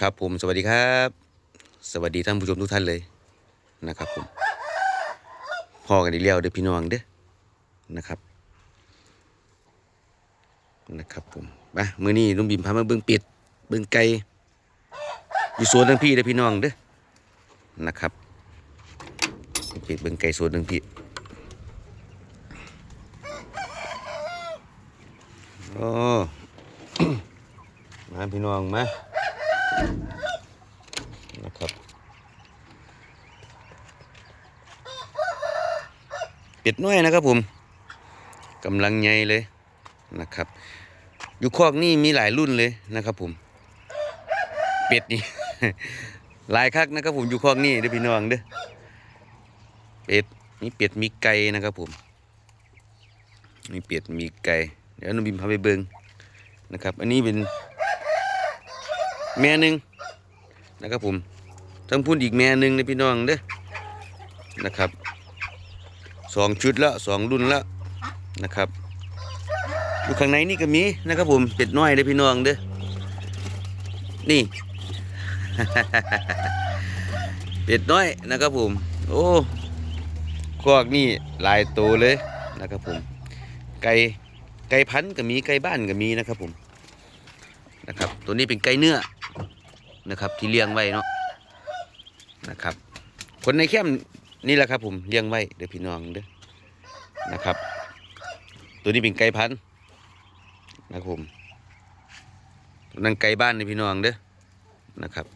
ครับผมสวัสดีครับ สวัสดีท่านผู้ชมทุกท่านเลยนะครับผมพอกันอีกแล้วเด้อพี่น้องเด้อนะครับ นะครับผมมามื้อนี้ลุงบิมพามาเบิ่งเป็ดเบิ่งไก่อยู่สวนทั้งพี่เด้อพี่น้องเด้อนะครับเป็ดเบิ่งไก่สวนทั้งพี่โอ้มาพี่น้องมา นะครับ เป็ดน้อยนะครับผมกำลังใหญ่เลยนะครับ อยู่คอกนี่มีหลายรุ่นเลยนะครับผม เป็ดนี่ หลายคักนะครับผมอยู่คอกนี่เด้อพี่น้องเด้อเป็ดมีเป็ดมีไก่นะครับผมมีเป็ดมีไก่เดี๋ยวนุ่มบิมพาไปเบิงนะครับ อันนี้เป็น แม่หนึ่งนะครับผมทั้งพุ่นอีกแม่หนึ่งเลยพี่น้องเด้อนะครับสองชุดละสองรุ่นละนะครับอยู่ข้างในนี่ก็มีนะครับผมเป็ดน้อยเลยพี่น้องเด้อนี่ เป็ดน้อยนะครับผม โอ้คอกนี่หลายตัวเลยนะครับผม ไก่ไก่พันธ์ก็มีไก่บ้านก็มีนะครับผมนะครับ ตัวนี้เป็นไก่เนื้อ นะครับ ที่เลี้ยงไว้เนาะนะครับคนในแคมนี่แหละครับ ผมเลี้ยงไว้เดี๋ยวพี่น้องเด้อนะครับ ตัวนี้เป็นไก่พันธุ์นะครับผมนั่นไก่บ้านในพี่น้องเด้อนะครับ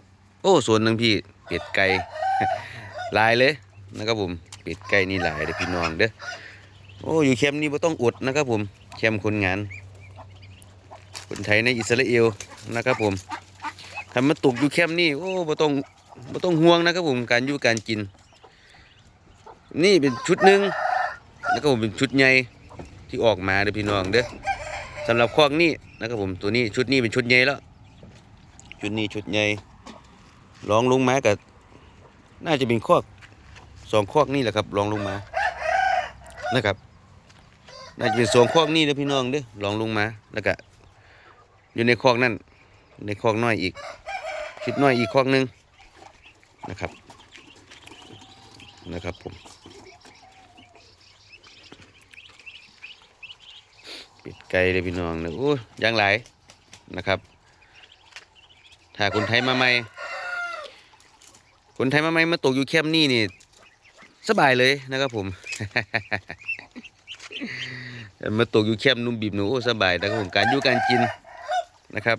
โอ้ส่วนหนึ่งพี่เป็ดไก่ลายเลยนะครับผมเป็ดไก่นี่ลายเด้อพี่น้องเด้อโอ้อยู่แคมป์นี่ไ่ต้องอดนะครับผมแคมป์คนงานคนไทยในอิสราเอลนะครับผม ถ้ามาตกอยู่แคมป์นี่โอ้บ่ต้องบ่ต้องห่วงนะครับผมการอยู่การกิน นี่เป็นชุดหนึ่งแล้วก็ผมเป็นชุดใหญ่ที่ออกมาเด้อพี่น้องเด้อสำหรับคอกนี่นะครับผมตัวนี้ชุดนี้เป็นชุดใหญ่แล้ว ชุดนี้ชุดใหญ่ลองลงมากับน่าจะเป็นคอกสองคอกนี่แหละครับลองลงมานะครับ น่าจะเป็นสองคอกนี่เด้อพี่น้องเด้อลองลงมาแล้วก็อยู่ในคอกนั่นในคอกน้อยอีก ชุดน้อยอีกคอกหนึ่งนะครับนะครับผมปิดไก่เลยพี่น้องเลยโอ้ยย่างหลายนะครับ ถ้าคนไทยมาใหม่คนไทยมาใหม่มาตกอยู่แคมป์นี่นี่สบายเลยนะครับผมมาตกอยู่แคมป์นุ่มบีบหนูสบายนะครับผมการอยู่การกินนะครับ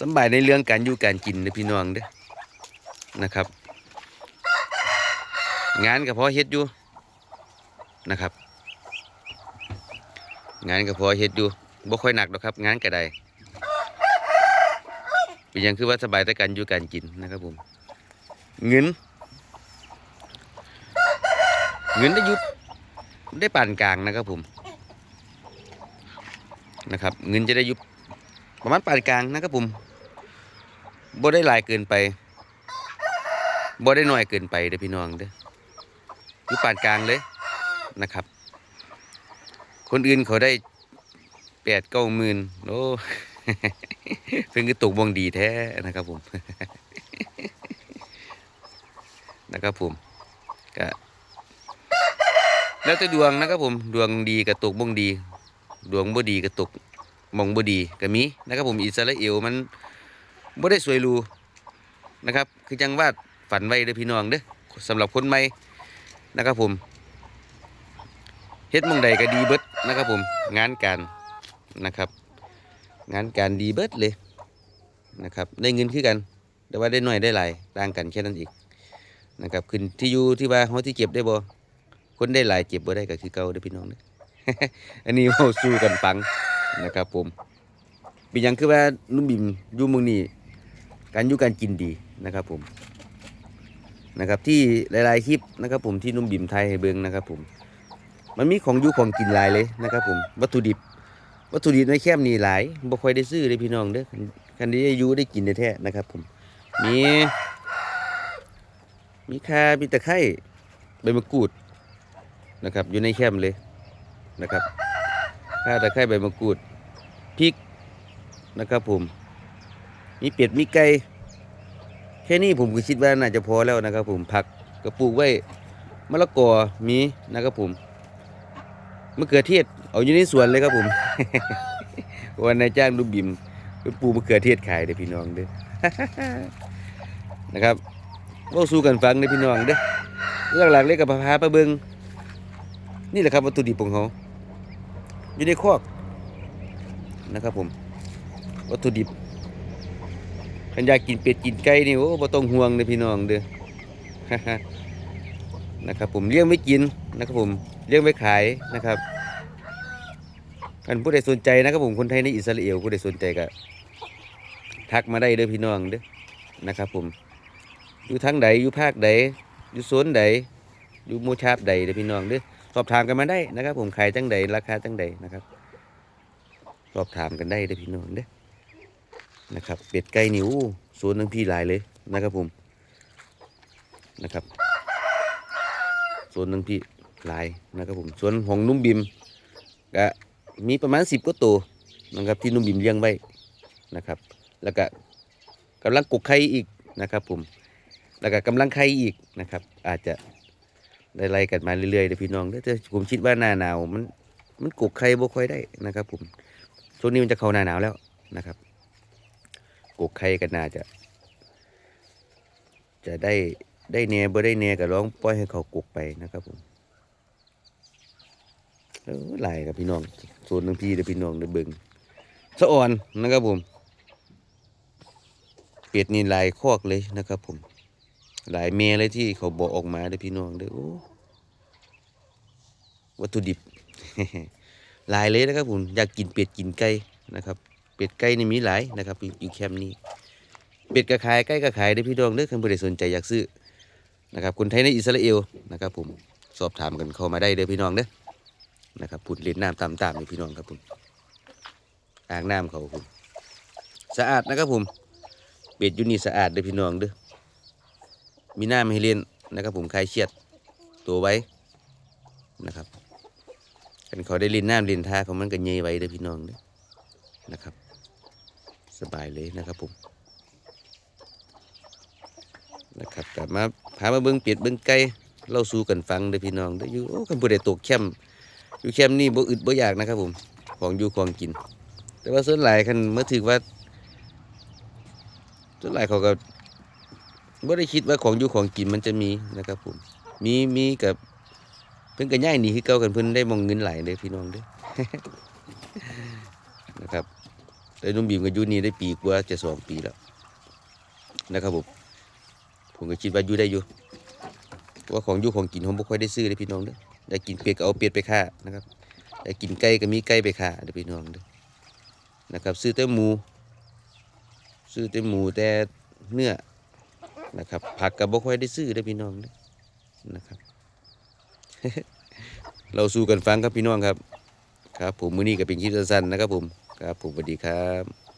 สบายในเรื่องการอยู่การกินนะพี่น้องเด้อนะครับ งานก็พอเฮ็ดอยู่นะครับ งานก็พอเฮ็ดอยู่บ่ค่อยหนักหรอกครับ งานก็ไดเป็นหยังคือว่าสบายแต่การอยู่การกินนะครับผมเงิน เงินได้ยุบได้ปานกลางนะครับผมนะครับ เงินจะได้ยุบประมาณปานกลางนะครับผม บ่ได้หลายเกินไปบ่ได้น้อยเกินไปเด้อพี่น้องเด้ออยู่ปานกลางเลยนะครับ คนอื่นเขาได้แปดเก้าหมื่นโอ้เพิ่งก็ตกวงดีแท้นะครับผมนะครับผมก็แล้วแต่ดวงนะครับผมดวงดีก็ตกวงดี ดวงบ่ดีก็ตกมองบ่ดีก็มีนะครับผมอิสราเอลมัน บ่ได้สวยรูนะครับ คือจังว่าฝันไว้เด้อพี่น้องเด้อสำหรับคนใหม่นะครับผมเฮ็ดมองใดก็ดีเบิดนะครับผมงานการนะครับ งานการดีเบิดเลยนะครับได้เงินคือกัน แต่ว่าได้หน้อยได้หลายต่างกันแค่นั้นเองนะครับขึ้นที่อยู่ที่ว่าเฮาที่เก็บได้บ่คนได้หลายเก็บบ่ได้ก็คือเก่าเด้อพี่น้องเด้ออันนี้เฮาสู้กันฟังนะครับผมเป็นหยังคือว่านุ่มบิมอยู่เมืองนี้ การยู่การกินดีนะครับผมนะครับที่หลายๆคลิปนะครับผมที่นุ่มบิ่มไทยให้เบิงนะครับผมมันมีของยู่ของกินหลายเลยนะครับผมวัตถุดิบ วัตถุดิบในแคมนี่หลายบ่ค่อยได้ซื้อเลยพี่น้องเด้อคันนี้ได้ยู่ได้กินแท้ๆนะครับผมมีมีข่ามีตะไคร้ใบมะกรูดนะครับอยู่ในแคมเลยนะครับข่าตะไคร้ใบมะกรูดพริกนะครับผม มีเป็ดมีไก่แค่นี้ผมก็คิดว่าน่าจะพอแล้วนะครับ ผมผักก็ปลูกไว้มะละกอมีนะครับผมมะเขือเทศเอาอยู่ในสวนเลยครับผม วันนายจ้างลูกบิมไปปลูกมะเขือเทศขายเด้พี่น้องเด้อนะครับเว่าสู้กันฟังเด้พี่น้องเด้อเรื่องหลักเลยกับพาไปเบิงนี่แหละครับวัตถุดิบของเขาอยู่ในคอกนะครับผม วัตถุดิบ ขันอยากกินเป็ดกินไก่นี่โอ้บ่ต้องห่วงเลยพี่น้องเด้อนะครับผมเลี้ยงไว้กินนะครับผมเลี้ยงไว้ขายนะครับท่านผู้ใดสนใจนะครับผมคนไทยในอิสราเอลผู้ใดสนใจก็ทักมาได้เด้อพี่น้องเด้อนะครับผมอยู่ทางใดอยู่ภาคใดอยู่โซนใดอยู่มูชาบใดเด้อพี่น้องเด้อสอบถามกันมาได้นะครับ ผมขายจังใดราคาจังใดนะครับ สอบถามกันได้เด้อพี่น้องเด้อ นะครับ เป็ดไก่นิวโซนทั้งพี่หลายเลยนะครับผมนะครับส่วนหนึ่งพี่หลายนะครับผมส่วนของนุ่มบิมก็มีประมาณสิบกว่าตัวนะครับที่นุ่มบิมเลี้ยงไว้นะครับ แล้วก็กำลังกกไข่อีกนะครับผมแล้วก็กำลังไข่อีกนะครับ อาจจะได้ไล่กันมาเรื่อยๆเด้อพี่น้องเด้อแต่ผมคิดว่าหน้าหนาวมันมันกกไข่บ่ค่อยได้นะครับ ผมช่วงนี้มันจะเข้าหน้าหนาวแล้วนะครับ กกไข่กันน่าจะ จะได้ได้แหน่บ่ได้แหน่ก็ร้องปล่อยให้เขากุกไปนะครับผมหลายครับพี่น้องส่วนหนึ่งพี่เด้อพี่น้องเด้อเบิ่งสะอ่อนนะครับผมเป็ดนี่หลายคอกเลยนะครับผม หลายเมเลยที่เขาบอกออกมาเด้อพี่น้องเด้อโอ้วัตถุดิบหลายเลยนะครับผมอยากกินเป็ดกินไก่นะครับ เป็ดไก่นี่มีหลายนะครับอยู่แคมป์นี้ เป็ดก็ขายไก่ก็ขายเด้พี่น้องเด้อใครบ่ได้สนใจอยากซื้อนะครับคนไทยในอิสราเอลนะครับผมสอบถามกันเข้ามาได้เด้อพี่น้องเด้อนะครับพูดเล่นน้ำตามตามๆนี่พี่น้องครับผมอ่างน้ำเขาผมสะอาดนะครับผมเป็ดยูนี่สะอาดเด้อพี่น้องเด้อมีน้ำให้เล่นนะครับผมคลายเครียดตัวไว้นะครับกันเขาได้เล่นน้ำเล่นท่าเขามันก็เยยไว้เด้อพี่น้องเด้อนะครับ สบายเลยนะครับผมนะครับกลับมาพามาเบิ้งเป็ดเบิ้งไก่เล่าสู่กันฟังเด้อพี่น้องเด้ออยู่โอ้คันบ่ได้ตกแคมอยู่แคมนี่บ่อึดบ่อยากนะครับผมของอยู่ของกิน แต่ว่าส่วนหลายคันเมื่อถือว่าส่วนหลายเขาก็บ่ได้คิดว่าของอยู่ของกินมันจะมีนะครับผมมีมีกับเพิ่นก็ย้ายหนีคือเก่ากันเพิ่นได้มองเงินไหลเด้พี่น้องเด้อนะครับ แต่นุ่มบีมก็อยู่นี่ได้ปีกว่าจะสองปีแล้วนะครับผมผมก็คิดว่าอยู่ได้อยู่ว่าของอยู่ของกินผมบ่ค่อยได้ซื้อเลยพี่น้องเด้อได้กินเป็ดก็เอาเป็ดไปฆ่านะครับได้กินไก่ก็มีไก่ไปฆ่าเด้อพี่น้องเด้อนะครับ ซื้อแต่หมู ซื้อแต่หมูแต่เนื้อนะครับผักก็บ่ค่อยได้ซื้อเด้อพี่น้องเด้อนะครับ เราสู้กันฟังครับพี่น้องครับ ครับ ผมมื้อนี้ก็เป็นคลิปสั้นๆนะครับผม ครับผมสวัสดีครับ